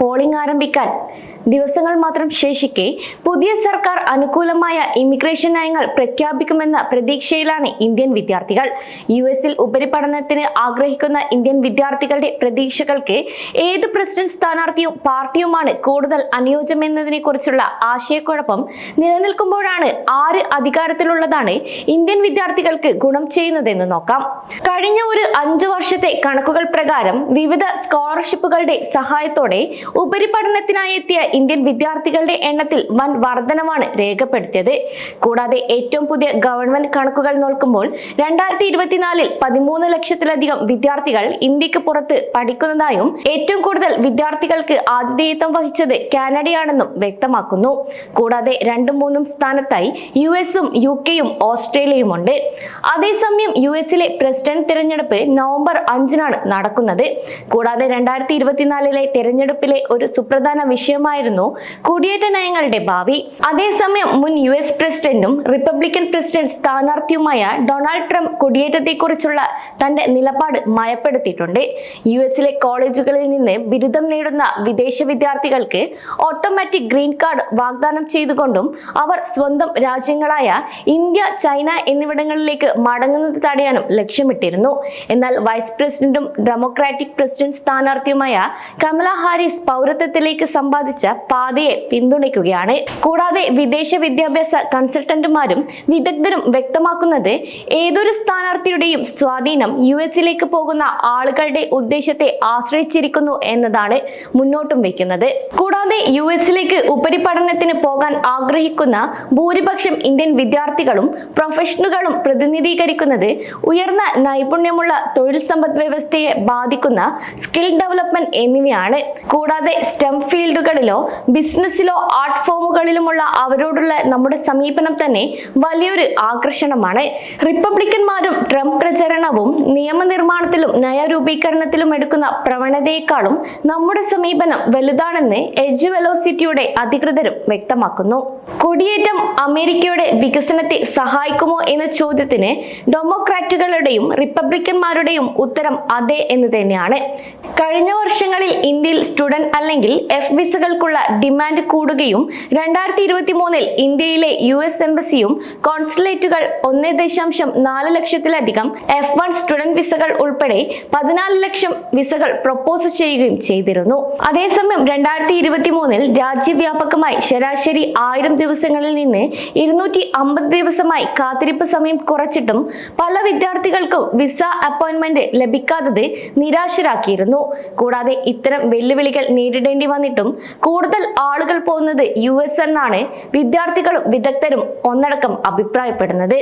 Polling ആരംഭിക്കാൻ ദിവസങ്ങൾ മാത്രം ശേഷിക്കെ പുതിയ സർക്കാർ അനുകൂലമായ ഇമിഗ്രേഷൻ നയങ്ങൾ പ്രഖ്യാപിക്കുമെന്ന പ്രതീക്ഷയിലാണ് ഇന്ത്യൻ വിദ്യാർത്ഥികൾ. യു എസിൽ ഉപരിപഠനത്തിന് ആഗ്രഹിക്കുന്ന ഇന്ത്യൻ വിദ്യാർത്ഥികളുടെ പ്രതീക്ഷകൾക്ക് ഏത് പ്രസിഡന്റ് സ്ഥാനാർത്ഥിയും പാർട്ടിയുമാണ് കൂടുതൽ അനുയോജ്യമെന്നതിനെ കുറിച്ചുള്ള ആശയക്കുഴപ്പം നിലനിൽക്കുമ്പോഴാണ് ആര് അധികാരത്തിലുള്ളതാണ് ഇന്ത്യൻ വിദ്യാർത്ഥികൾക്ക് ഗുണം ചെയ്യുന്നതെന്ന് നോക്കാം. കഴിഞ്ഞ ഒരു അഞ്ചു വർഷത്തെ കണക്കുകൾ പ്രകാരം വിവിധ സ്കോളർഷിപ്പുകളുടെ സഹായത്തോടെ ഉപരിപഠനത്തിനായി എത്തിയ ഇന്ത്യൻ വിദ്യാർത്ഥികളുടെ എണ്ണത്തിൽ വൻ വർധനമാണ് രേഖപ്പെടുത്തിയത്. കൂടാതെ ഏറ്റവും പുതിയ ഗവൺമെന്റ് കണക്കുകൾ നോക്കുമ്പോൾ രണ്ടായിരത്തി ഇരുപത്തിനാലിൽ പതിമൂന്ന് ലക്ഷത്തിലധികം വിദ്യാർത്ഥികൾ ഇന്ത്യയ്ക്ക് പുറത്ത് പഠിക്കുന്നതായും ഏറ്റവും കൂടുതൽ വിദ്യാർത്ഥികൾക്ക് ആതിഥേയത്വം വഹിച്ചത് കാനഡയാണെന്നും വ്യക്തമാക്കുന്നു. കൂടാതെ രണ്ടും മൂന്നും സ്ഥാനത്തായി യു എസും യു കെയും ഓസ്ട്രേലിയയുമുണ്ട്. അതേസമയം യു എസിലെ പ്രസിഡന്റ് തിരഞ്ഞെടുപ്പ് നവംബർ അഞ്ചിനാണ് നടക്കുന്നത്. കൂടാതെ രണ്ടായിരത്തി ഇരുപത്തിനാലിലെ തിരഞ്ഞെടുപ്പിലെ ഒരു സുപ്രധാന വിഷയമായിരുന്നു കുടിയേറ്റ നയങ്ങളുടെ ഭാവി. അതേസമയം മുൻ യു എസ് പ്രസിഡന്റും റിപ്പബ്ലിക്കൻ പ്രസിഡന്റ് സ്ഥാനാർത്ഥിയുമായ ഡൊണാൾഡ് ട്രംപ് കുടിയേറ്റത്തെക്കുറിച്ചുള്ള തന്റെ നിലപാട് മയപ്പെടുത്തിയിട്ടുണ്ട്. യു എസിലെ കോളേജുകളിൽ നിന്ന് ബിരുദം നേടുന്ന വിദേശ വിദ്യാർത്ഥികൾക്ക് ഓട്ടോമാറ്റിക് ഗ്രീൻ കാർഡ് വാഗ്ദാനം ചെയ്തുകൊണ്ടും അവർ സ്വന്തം രാജ്യങ്ങളായ ഇന്ത്യ ചൈന എന്നിവിടങ്ങളിലേക്ക് മടങ്ങുന്നത് തടയാനും ലക്ഷ്യമിട്ടിരുന്നു. എന്നാൽ വൈസ് പ്രസിഡന്റും ഡെമോക്രാറ്റിക് പ്രസിഡന്റ് സ്ഥാനാർത്ഥിയുമായ കമല ഹാരിസ് പൗരത്വത്തിലേക്ക് സമ്പാദിച്ച പാതയെ പിന്തുണയ്ക്കുകയാണ്. കൂടാതെ വിദേശ വിദ്യാഭ്യാസ കൺസൾട്ടന്റുമാരും വിദഗ്ധരും വ്യക്തമാക്കുന്നത് ഏതൊരു സ്ഥാനാർത്ഥിയുടെയും സ്വാധീനം യു എസിലേക്ക് പോകുന്ന ആളുകളുടെ ഉദ്ദേശത്തെ ആശ്രയിച്ചിരിക്കുന്നു എന്നതാണ് മുന്നോട്ടും വയ്ക്കുന്നത്. കൂടാതെ യു എസിലേക്ക് ഉപരിപഠനത്തിന് പോകാൻ ആഗ്രഹിക്കുന്ന ഭൂരിപക്ഷം ഇന്ത്യൻ വിദ്യാർത്ഥികളും പ്രൊഫഷണലുകളും പ്രതിനിധീകരിക്കുന്നത് ഉയർന്ന നൈപുണ്യമുള്ള തൊഴിൽ സമ്പദ് വ്യവസ്ഥയെ ബാധിക്കുന്ന സ്കിൽ ഡെവലപ്മെന്റ് എന്നിവയാണ്. കൂടാതെ സ്റ്റെം ഫീൽഡുകളിലോ ബിസിനസ്സിലോ ആർട്ട് ഫോമുകളിലുമുള്ള അവരോടുള്ള നമ്മുടെ സമീപനം തന്നെ വലിയൊരു ആകർഷണമാണ്. റിപ്പബ്ലിക്കന്മാരും ട്രംപ് പ്രചരണവും നിയമനിർമ്മാണത്തിലും നയരൂപീകരണത്തിലും എടുക്കുന്ന പ്രവണതയെക്കാളും നമ്മുടെ സമീപനം വലുതാണെന്ന് എഡ്ജ് വെലോസിറ്റിയുടെ അധികൃതരും വ്യക്തമാക്കുന്നു. കൊടിയേറ്റം അമേരിക്കയുടെ വികസനത്തെ സഹായിക്കുമോ എന്ന ചോദ്യത്തിന് ഡെമോക്രാറ്റുകളുടെയും റിപ്പബ്ലിക്കന്മാരുടെയും ഉത്തരം അതെ എന്ന് തന്നെയാണ്. കഴിഞ്ഞ വർഷങ്ങളിൽ ഇന്ത്യയിൽ സ്റ്റുഡന്റ് അല്ലെങ്കിൽ എഫ് വിസകൾക്കുള്ള ഡിമാൻഡ് കൂടുകയും രണ്ടായിരത്തി ഇരുപത്തി മൂന്നിൽ ഇന്ത്യയിലെ യു എസ് എംബസിയും കോൺസുലേറ്റുകൾ ഒന്ന് ദശാംശം നാല് ലക്ഷത്തിലധികം എഫ് വൺ സ്റ്റുഡന്റ് വിസകൾ ഉൾപ്പെടെ പതിനാല് ലക്ഷം വിസകൾ പ്രപ്പോസ് ചെയ്യുകയും ചെയ്തിരുന്നു. അതേസമയം രണ്ടായിരത്തി ഇരുപത്തി മൂന്നിൽ രാജ്യവ്യാപകമായി ശരാശരി ആയിരം ദിവസങ്ങളിൽ നിന്ന് ഇരുന്നൂറ്റി അമ്പത് ദിവസമായി കാത്തിരിപ്പ് സമയം കുറച്ചിട്ടും പല വിദ്യാർത്ഥികൾക്കും വിസ അപ്പോയിന്റ്മെന്റ് ലഭിക്കാത്തത് നിരാശരാക്കിയിരുന്നു. കൂടാതെ ഇത്തരം വെല്ലുവിളികൾ നേരിടേണ്ടി വന്നിട്ടും കൂടുതൽ ആളുകൾ പോകുന്നത് യു എന്നാണ് വിദ്യാർത്ഥികളും വിദഗ്ധരും ഒന്നടക്കം അഭിപ്രായപ്പെടുന്നത്.